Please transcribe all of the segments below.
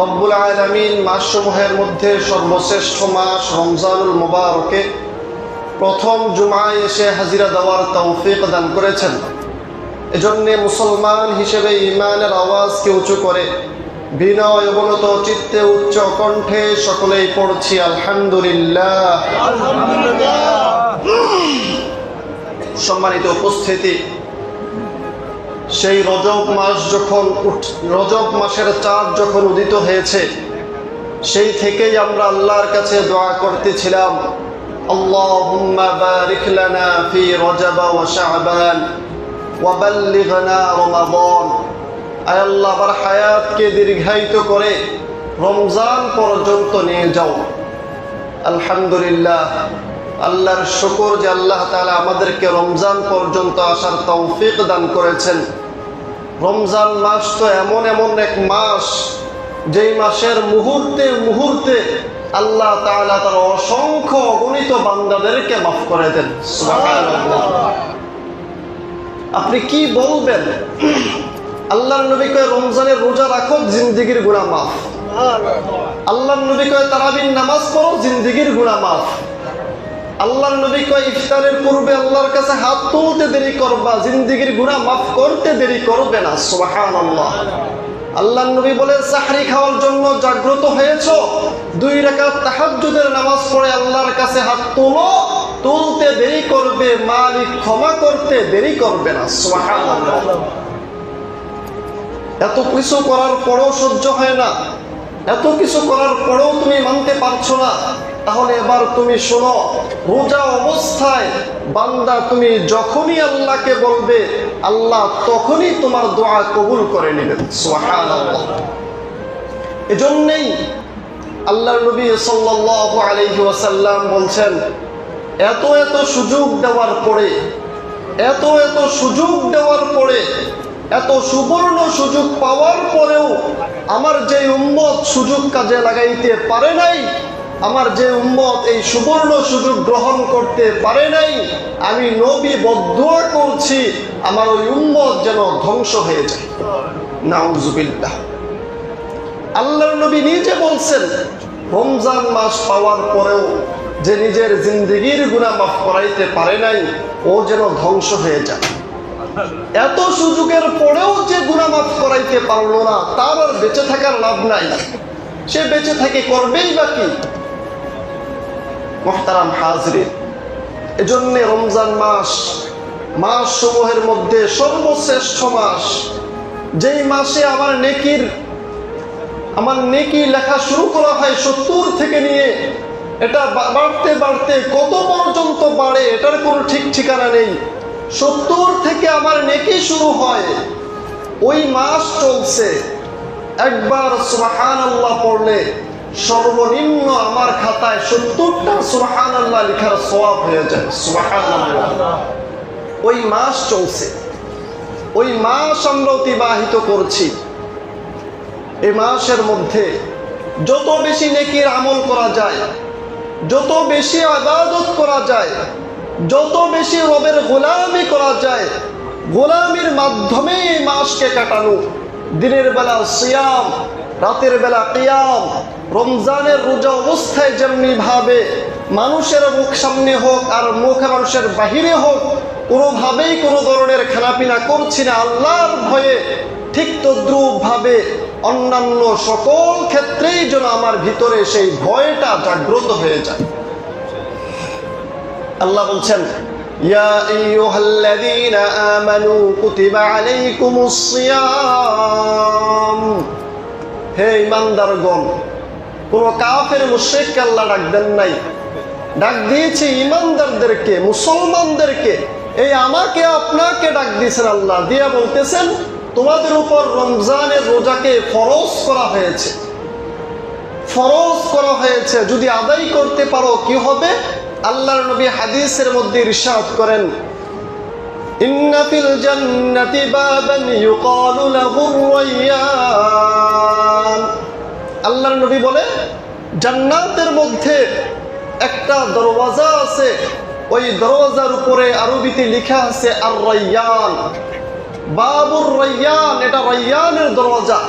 রব্বুল আলমিন মাসসমূহের মধ্যে সর্বশ্রেষ্ঠ মাস রমজানুল মোবারকে প্রথম জুমায় এসে হাজিরা দেওয়ার তৌফিক দান করেছেন। এজন্যে মুসলমান হিসেবে ইমানের আওয়াজকে উঁচু করে বিনয় অবনত চিত্তে উচ্চ কণ্ঠে সকলেই পড়ছি আলহামদুলিল্লাহ। সম্মানিত উপস্থিতি সেই রজব মাস যখন উঠ- রজব মাসের চাঁদ যখন উদিত হয়েছে, সেই থেকেই আমরা আল্লাহর কাছে দোয়া করতেছিলাম আল্লাহ হায়াতকে দীর্ঘায়িত করে রমজান পর্যন্ত নিয়ে যাও। আলহামদুলিল্লাহ, আল্লাহর শুকর যে আল্লাহ তাআলা আমাদেরকে রমজান পর্যন্ত আসার তৌফিক দান করেছেন। রমজান মাস তো এমন এমন এক মাস, যেই মাসের মুহূর্তে মুহূর্তে আল্লাহ তাআলা তার অসংখ্য অগণিত বান্দাদেরকে মাফ করে দেন। আপনি কি বলবেন? আল্লাহর নবী কয়, রমজানের রোজা রাখো, জিন্দিগির গুণা মাফ। আল্লাহর নবী কয়, তারাবির নামাজ পড়ো, জিন্দিগির গুণা মাফ। আল্লাহর নবী কয়, ইফতারের পূর্বে আল্লাহর কাছে হাত তুলতে দেরি করবা, জিন্দিগির গুণা মাফ করতে দেরি করবে না, সুবহানাল্লাহ। আল্লাহর নবী বলে সাহরি খাওয়ার জন্য জাগ্রত হয়েছো? দুই রাকাত তাহাজ্জুদের নামাজ পড়ে আল্লাহর কাছে হাত তুলো, তুলতে দেরি করবে, মালিক ক্ষমা করতে দেরি করবে না, সুবহানাল্লাহ। এত কিছু করার পরেও সহ্য হয় না, এত কিছু করার পরেও তুমি মানতে পারছ না। তাহলে এবার তুমি শোনো, রোজা অবস্থায় বান্দা তুমি যখনই আল্লাহকে বলবে, আল্লাহ তখনই তোমার দোয়া কবুল করে নেবেন এজন্যই আল্লাহ নবী সাল্লাল্লাহু আলাইহি ওয়াসাল্লাম বলছেন, এত এত সুযোগ দেওয়ার পরে, এত এত সুযোগ দেওয়ার পরে, এত সুবর্ণ সুযোগ পাওয়ার পরেও আমার যে উম্মত সুযোগ কাজে লাগাইতে পারে নাই আমার যে উম্মত এই সুবর্ণ সুযোগ গ্রহণ করতে পারে নাই, আমি নবী বদুয়া করছি, আমার ওই উম্মত যেন ধ্বংস হয়ে যায়। নাউজুবিল্লাহ। আল্লাহর নবী নিজে বলছেন, রমজান মাস পাওয়ার পরেও যে নিজের জিন্দিগির গুণা মাফ করাইতে পারে নাই, ও যেন ধ্বংস হয়ে যায়। এত সুযোগের পরেও যে গুণা মাফ করাইতে পারল না, তার আর বেঁচে থাকার লাভ নাই। সে বেঁচে থাকে করবেই বা কি? মহতারাম হাজরে এজন্য রমজান মাস মাস সমূহের মধ্যে সর্বশ্রেষ্ঠ মাস। যেই মাসে আমার নেকির, আমার নেকি লেখা শুরু করা হয় সত্তর থেকে নিয়ে, এটা বাড়তে বাড়তে কত পর্যন্ত বাড়ে, এটার কোনো ঠিক ঠিকানা নেই। সত্তর থেকে আমার নেকি শুরু হয়, ওই মাস চলছে। একবার সুবাহান আল্লাহ পড়লে সর্বনিম্ন আমার খাতায় সত্তরটা সুবাহান আল্লাহ লেখার সওয়াব হয়ে যায়। সুবাহান ওই মাস চলছে। ওই মাস আমরা অতিবাহিত করছি। এই মাসের মধ্যে যত বেশি নেকির আমল করা যায়, যত বেশি আবাদত করা যায়, যত বেশি রবের গোলামি করা যায়, গোলামির মাধ্যমে এই মাসকে কাটানো। দিনের বেলা সিয়াম, রাতের বেলা কিয়াম রমজানের রোজা অবস্থায় যেমনি ভাবে মানুষের মুখ সামনে হোক আর মুখে মানুষের বাহিরে হোক, কোনোভাবেই কোনো ধরনের খানাপিনা করছি না। আল্লাহর ভয়ে ঠিক তদ্রুপ ভাবে অন্যান্য সকল ক্ষেত্রেই যেন আমার ভিতরে সেই ভয়টা জাগ্রত হয়ে যায়। আল্লাহ বলছেন আইয়ুহাল্লাযীনা আমানু কুতিবা আলাইকুমুস সিয়াম। হে ঈমানদারগণ কোন কাফের, মুশরিককে আল্লাহ ডাক দেন নাই। ডাক দিয়েছে ঈমানদারদেরকে মুসলমানদেরকে। এই আমাকে, আপনাকে ডাক দিয়েছেন আল্লাহ। দিয়া বলতেছেন, তোমাদের উপর রমজানের রোজাকে ফরজ করা হয়েছে। ফরজ করা হয়েছে। যদি আদায় করতে পারো, কি হবে? আল্লাহর নবী হাদিসের মধ্যে ইরশাদ করেন, ইন্না ফিল জান্নাতি বাবান ইউকালু লাহু রায়্যান আল্লাহর নবী বলে, জান্নাতের মধ্যে একটা দরওয়াজা আছে। ওই দরওয়াজার উপরে আরবিতে লেখা আছে আর রাইয়ান বাবুর রাইয়ান, এটা রাইয়ানের দরওয়াজা।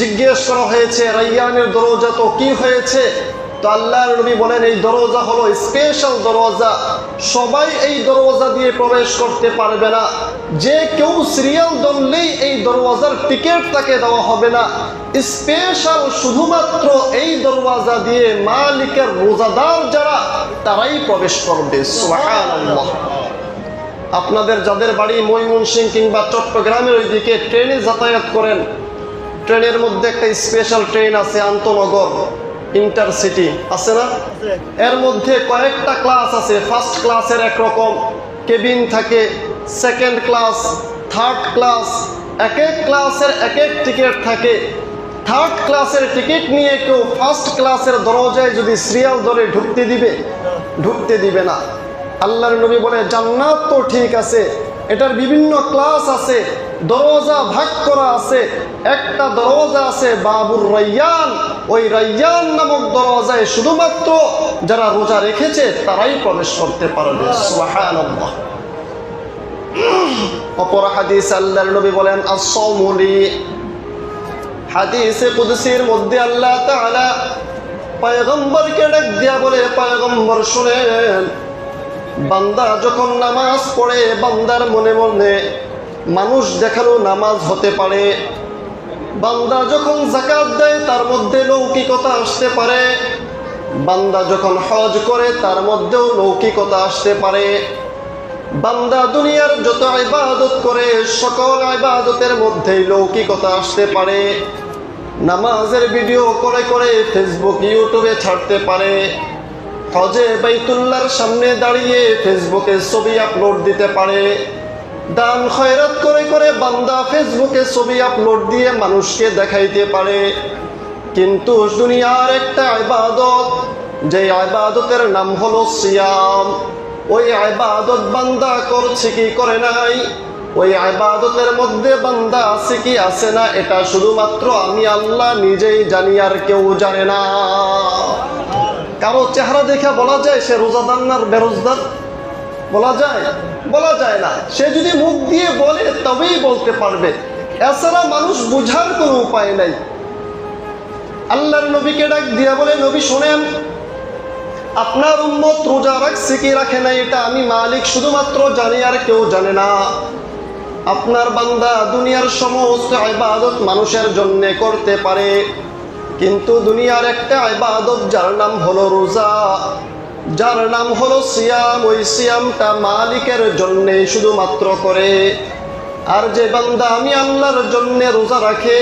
জিজ্ঞেস করা হয়েছে, রাইয়ানের দরজা তো কি হয়েছে? তো আল্লাহর নবী বলেন, এই দরজা হলো স্পেশাল দরজা সবাই এই দরজা দিয়ে প্রবেশ করতে পারবে না। যে কেউ সিরিয়াল ধরলেই এই দরওয়াজার টিকিট তাকে দেওয়া হবে না। স্পেশাল শুধুমাত্র এই দরওয়াজা দিয়ে মালিকের রোজাদার যারা, তারাই প্রবেশ করবে। আপনাদের যাদের বাড়ি ময়মনসিং কিংবা চট্টগ্রামের ওইদিকে ট্রেনে যাতায়াত করেন, ট্রেনের মধ্যে একটা স্পেশাল ট্রেন আছে, আন্তনগর। ইন্টারসিটি আছে না? এর মধ্যে কয়েকটা ক্লাস আছে ফার্স্ট ক্লাসের একরকম। কেবিন থাকে সেকেন্ড ক্লাস থার্ড ক্লাস এক এক ক্লাসের এক এক টিকিট থাকে। থার্ড ক্লাসের টিকিট নিয়ে কেউ ফার্স্ট ক্লাসের দরজায় যদি সিরিয়াল ধরে ঢুকতে দিবে ঢুকতে দিবে না। আল্লাহর নবী বলে জান্নাত তো ঠিক আছে এটার বিভিন্ন ক্লাস আছে দরজা ভাগ করা আছে, একটা দরজা আছে বাবুর রাইয়ান। ওই রাইয়ান নামক দরজায় শুধুমাত্র যারা রোজা রেখেছে, তারাই প্রবেশ করতে পারবে। হাদিস বলেন মধ্যে আল্লাহ দিয়া বলে বান্দা যখন নামাজ পড়ে, বান্দার মনে মনে মানুষ দেখানো নামাজ হতে পারে। বান্দা যখন জাকাত দেয়, তার মধ্যে লৌকিকতা আসতে পারে। বান্দা যখন হজ করে, তার মধ্যেও লৌকিকতা আসতে পারে। বান্দা দুনিয়ার যত ইবাদত করে, সকল ইবাদতের মধ্যেই লৌকিকতা আসতে পারে। নামাজের ভিডিও করে করে ফেসবুক, ইউটিউবে ছাড়তে পারে। হজে বাইতুল্লার সামনে দাঁড়িয়ে ফেসবুকে ছবি আপলোড দিতে পারে। দান খয়রাত করে করে বান্দা ফেসবুকে ছবি আপলোড দিয়ে মানুষকে দেখাইতে পারে। কিন্তু দুনিয়ার একটা ইবাদত যে ইবাদতের নাম হলো সিয়াম। ওই ইবাদত বান্দা করছে কি করে নাই? ওই ইবাদতের মধ্যে বান্দা আছে কি আছে না, এটা শুধুমাত্র আমি আল্লাহ নিজেই জানি আর কেউ জানে না। কারও চেহারা দেখে বলা যায় সে রোজাদার না বেরোজদার? বলা যায়? বলা যায়। না। সে যদি মুখ দিয়ে বলে, তবেই বলতে পারবে। এছাড়া মানুষ বুঝার কোনো উপায় নাই। আল্লাহর নবীকে ডাক দিয়া বলে, নবী, শোনেন, আপনার উম্মত রোজা রাখছে কি রাখে না এটা আমি মালিক, শুধুমাত্র জানি আর কেউ জানে না। আপনার বান্দা দুনিয়ার সমস্ত ইবাদত মানুষের জন্য করতে পারে, কিন্তু দুনিয়ার একটা ইবাদত যার নাম হলো রোজা। যার নাম হলো সিয়াম। ওই সিয়ামটা মালিকের জন্যে শুধুমাত্র করে। আর যে বান্দা আমি আল্লাহর জন্য রোজা রাখে,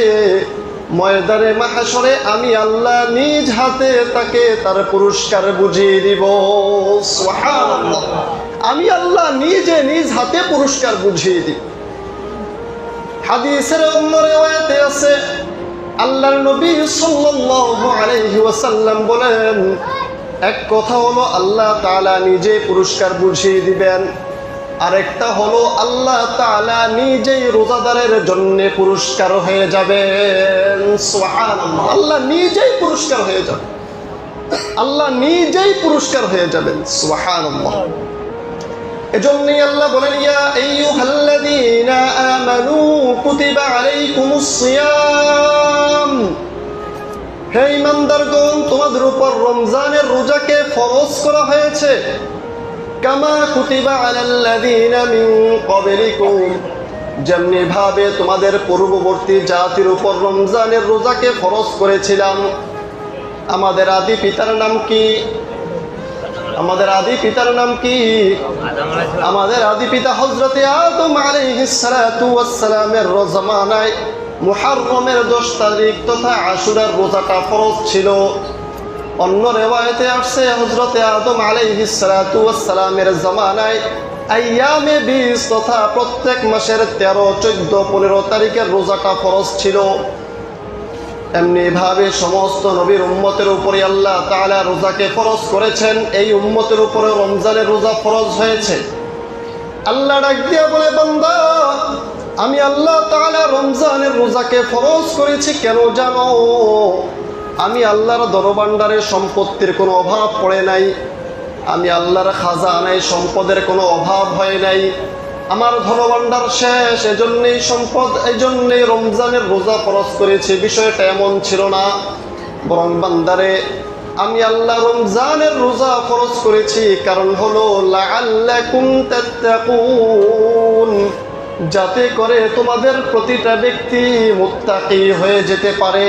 ময়দানে মাহাসরে আমি আল্লাহ নিজ হাতে তাকে তার পুরস্কার বুঝিয়ে দিব। আমি আল্লাহ নিজে নিজ হাতে পুরস্কার বুঝিয়ে দিব। হাদিসের রেওয়ায়াতে আছে, আল্লাহর নবী সাল্লাল্লাহু আলাইহি ওয়াসাল্লাম বলেন এক কথা হলো, আল্লাহ তালা নিজে পুরস্কার বুঝিয়ে দিবেন। আরেকটা হলো, আল্লাহ তালা নিজেই রোজাদারের জন্য পুরস্কার হয়ে সুবহানাল্লাহ। আল্লাহ নিজেই পুরস্কার হয়ে যাবেন। আল্লাহ নিজেই পুরস্কার হয়ে যাবেন। সুবহানাল্লাহ। এজন্যই আল্লাহ বলেন, ইয়া আইয়ুহাল্লাযীনা আমানু কুতিবা আলাইকুমুস সিয়াম। হে ইমানদারগণ, তোমাদের উপর রমজানের রোজাকে ফরজ করা হয়েছে। কামা কুতিবা আলাল্লাযীনা মিন ক্বাবলিকুম। যেমনি ভাবে তোমাদের পূর্ববর্তী জাতির উপর রমজানের রোজাকে ফরজ করেছিলাম। আমাদের আদি পিতার নাম কি? আমাদের আদি পিতার নাম কি? আমাদের আদি পিতা হজরতে আদম আলাইহিস সালাতু ওয়াস সালামের রোজামানায় মুহাররমের দশ তারিখ তথা আশুরার রোজাটা ফরজ ছিল। অন্য রেওয়ায়তে আসছে হজরতে আদম আলাইহিস সালাতু ওয়াস সালামের জামানায়, আইয়ামে বিশ তথা প্রত্যেক মাসের তেরো, চোদ্দ, পনেরো তারিখের রোজাটা ফরজ ছিল। এমনি ভাবে সমস্ত নবীর উম্মতের উপরে আল্লাহ তাআলা রোজাকে ফরজ করেছেন। এই উম্মতের উপরে রমজানের রোজা ফরজ হয়েছে। আল্লাহ ডাক দিয়া বলে, বান্দা আমি আল্লাহ তাআলা রমজানের রোজাকে ফরজ করেছি, কেন জানো? আমি আল্লাহর দরবান্ডারের সম্পত্তির কোনো অভাব পড়ে নাই। আমি আল্লাহর খাজানায় সম্পদের কোনো অভাব হয় নাই। আমার ধনভাণ্ডার শেষ, এজন্যই সম্পদ এই জন্যই রমজানের রোজা খরচ করেছি, বিষয়টা এমন ছিল না। বরং বান্দারে, আমি আল্লাহ রমজানের রোজা খরচ করেছি, কারণ হলো, লাআল্লাকুম তাত্তাকুন। যাতে করে তোমাদের প্রতিটা ব্যক্তি মুক্তাকি হয়ে যেতে পারে।